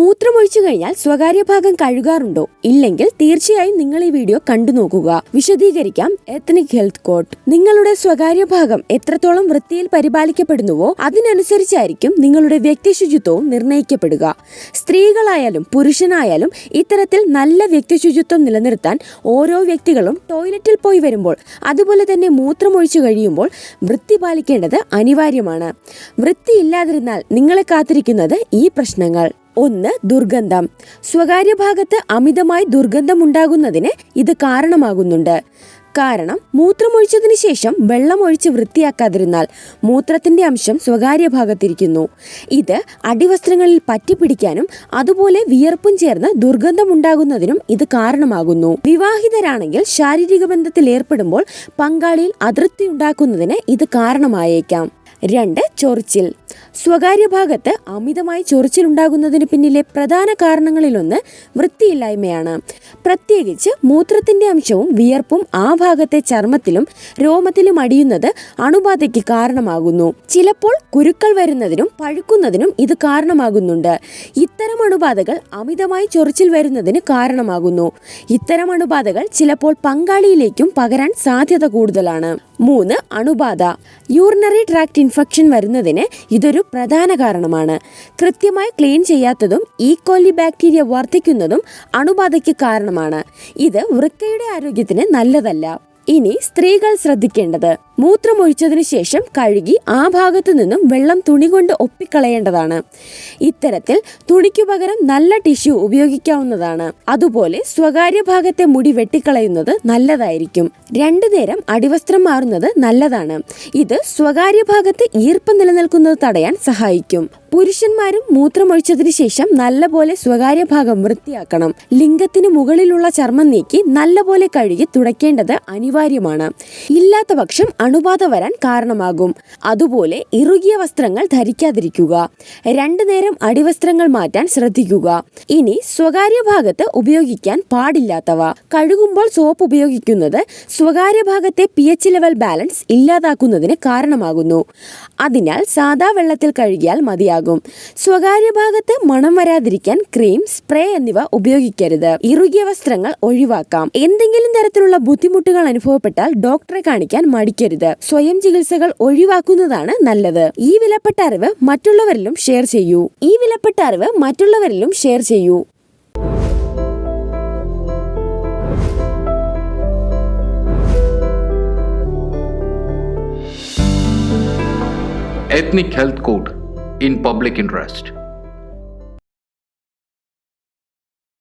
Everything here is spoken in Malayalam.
മൂത്രമൊഴിച്ചു കഴിഞ്ഞാൽ സ്വകാര്യ ഭാഗം കഴുകാറുണ്ടോ? ഇല്ലെങ്കിൽ തീർച്ചയായും നിങ്ങൾ ഈ വീഡിയോ കണ്ടു നോക്കുക. വിശദീകരിക്കാം. എത്നിക് ഹെൽത്ത് കോഡ് നിങ്ങളുടെ സ്വകാര്യ ഭാഗം എത്രത്തോളം വൃത്തിയിൽ പരിപാലിക്കപ്പെടുന്നുവോ അതിനനുസരിച്ചായിരിക്കും നിങ്ങളുടെ വ്യക്തി ശുചിത്വവും നിർണയിക്കപ്പെടുക സ്ത്രീകളായാലും പുരുഷനായാലും ഇത്തരത്തിൽ നല്ല വ്യക്തി ശുചിത്വം നിലനിർത്താൻ ഓരോ വ്യക്തികളും ടോയ്ലറ്റിൽ പോയി വരുമ്പോൾ അതുപോലെ തന്നെ മൂത്രമൊഴിച്ചു കഴിയുമ്പോൾ വൃത്തി പാലിക്കേണ്ടത് അനിവാര്യമാണ്. വൃത്തിയില്ലാതിരുന്നാൽ നിങ്ങളെ കാത്തിരിക്കുന്നത് ഈ പ്രശ്നങ്ങൾ. ഒന്ന് ദുർഗന്ധം. സ്വകാര്യ ഭാഗത്ത് അമിതമായി ദുർഗന്ധം ഉണ്ടാകുന്നതിന് ഇത് കാരണമാകുന്നുണ്ട്. കാരണം മൂത്രമൊഴിച്ചതിന് ശേഷം വെള്ളം ഒഴിച്ച് വൃത്തിയാക്കാതിരുന്നാൽ മൂത്രത്തിന്റെ അംശം സ്വകാര്യ ഭാഗത്തിരിക്കുന്നു. ഇത് അടിവസ്ത്രങ്ങളിൽ പറ്റിപ്പിടിക്കാനും അതുപോലെ വിയർപ്പും ചേർന്ന് ദുർഗന്ധം ഉണ്ടാകുന്നതിനും ഇത് കാരണമാകുന്നു. വിവാഹിതരാണെങ്കിൽ ശാരീരിക ബന്ധത്തിൽ ഏർപ്പെടുമ്പോൾ പങ്കാളിയിൽ അതൃപ്തി ഉണ്ടാക്കുന്നതിന് ഇത് കാരണമായേക്കാം. രണ്ട് ചൊറിച്ചിൽ. സ്വകാര്യ ഭാഗത്ത് അമിതമായി ചൊറിച്ചിൽ ഉണ്ടാകുന്നതിന് പിന്നിലെ പ്രധാന കാരണങ്ങളിലൊന്ന് വൃത്തിയില്ലായ്മയാണ്. പ്രത്യേകിച്ച് മൂത്രത്തിന്റെ അംശവും വിയർപ്പും ആ ഭാഗത്തെ ചർമ്മത്തിലും രോമത്തിലും അടിയുന്നത് അണുബാധയ്ക്ക് കാരണമാകുന്നു. ചിലപ്പോൾ കുരുക്കൾ വരുന്നതിനും പഴുക്കുന്നതിനും ഇത് കാരണമാകുന്നുണ്ട്. ഇത്തരം അണുബാധകൾ അമിതമായി ചൊറിച്ചിൽ വരുന്നതിന് കാരണമാകുന്നു. ഇത്തരം അണുബാധകൾ ചിലപ്പോൾ പങ്കാളിയിലേക്കും പകരാൻ സാധ്യത കൂടുതലാണ്. മൂന്ന് അണുബാധ. യൂറിനറി ട്രാക്ട് ഇൻഫെക്ഷൻ വരുന്നതിന് ഇതൊരു പ്രധാന കാരണമാണ്. കൃത്യമായി ക്ലീൻ ചെയ്യാത്തതും ഈ കോലി ബാക്ടീരിയ വർദ്ധിക്കുന്നതും അണുബാധയ്ക്ക് കാരണമാണ്. ഇത് വൃക്കയുടെ ആരോഗ്യത്തിന് നല്ലതല്ല. ഇനി സ്ത്രീകൾ ശ്രദ്ധിക്കേണ്ടത്. മൂത്രമൊഴിച്ചതിന് ശേഷം കഴുകി ആ ഭാഗത്തു നിന്നും വെള്ളം തുണി കൊണ്ട് ഒപ്പിക്കളയേണ്ടതാണ്. ഇത്തരത്തിൽ തുണിക്കു പകരം നല്ല ടിഷ്യൂ ഉപയോഗിക്കാവുന്നതാണ്. അതുപോലെ സ്വകാര്യ ഭാഗത്തെ മുടി വെട്ടിക്കളയുന്നത് നല്ലതായിരിക്കും. രണ്ടു നേരം അടിവസ്ത്രം മാറുന്നത് നല്ലതാണ്. ഇത് സ്വകാര്യ ഭാഗത്ത് ഈർപ്പം നിലനിൽക്കുന്നത് തടയാൻ സഹായിക്കും. പുരുഷന്മാരും മൂത്രമൊഴിച്ചതിന് ശേഷം നല്ലപോലെ സ്വകാര്യ ഭാഗം വൃത്തിയാക്കണം. ലിംഗത്തിന് മുകളിലുള്ള ചർമ്മം നീക്കി നല്ലപോലെ കഴുകി തുടയ്ക്കേണ്ടത് അനിവാര്യമാണ്. ഇല്ലാത്ത പക്ഷം അണുബാധ വരാൻ കാരണമാകും. അതുപോലെ ഇറുകിയ വസ്ത്രങ്ങൾ ധരിക്കാതിരിക്കുക. രണ്ടു നേരം അടിവസ്ത്രങ്ങൾ മാറ്റാൻ ശ്രദ്ധിക്കുക. ഇനി സ്വകാര്യ ഭാഗത്ത് ഉപയോഗിക്കാൻ പാടില്ലാത്തവ. കഴുകുമ്പോൾ സോപ്പ് ഉപയോഗിക്കുന്നത് സ്വകാര്യ ഭാഗത്തെ പി എച്ച് ലെവൽ ബാലൻസ് ഇല്ലാതാക്കുന്നതിന് കാരണമാകുന്നു. അതിനാൽ സാദാ വെള്ളത്തിൽ കഴുകിയാൽ മതിയാകും. സ്വകാര്യ ഭാഗത്ത് മണം വരാതിരിക്കാൻ ക്രീം സ്പ്രേ എന്നിവ ഉപയോഗിക്കരുത്. ഇറുകിയ വസ്ത്രങ്ങൾ ഒഴിവാക്കാം. എന്തെങ്കിലും തരത്തിലുള്ള ബുദ്ധിമുട്ടുകൾ അനുഭവപ്പെട്ടാൽ ഡോക്ടറെ കാണിക്കാൻ മടിക്കരുത്. സ്വയം ചികിത്സകൾ ഒഴിവാക്കുന്നതാണ് നല്ലത്. ഈ വിലപ്പെട്ട അറിവ് മറ്റുള്ളവരിലും ഷെയർ ചെയ്യൂ. ഈ വിലപ്പെട്ട അറിവ് മറ്റുള്ളവരിലും ഷെയർ ചെയ്യൂ. Ethnic Health Code in Public Interest.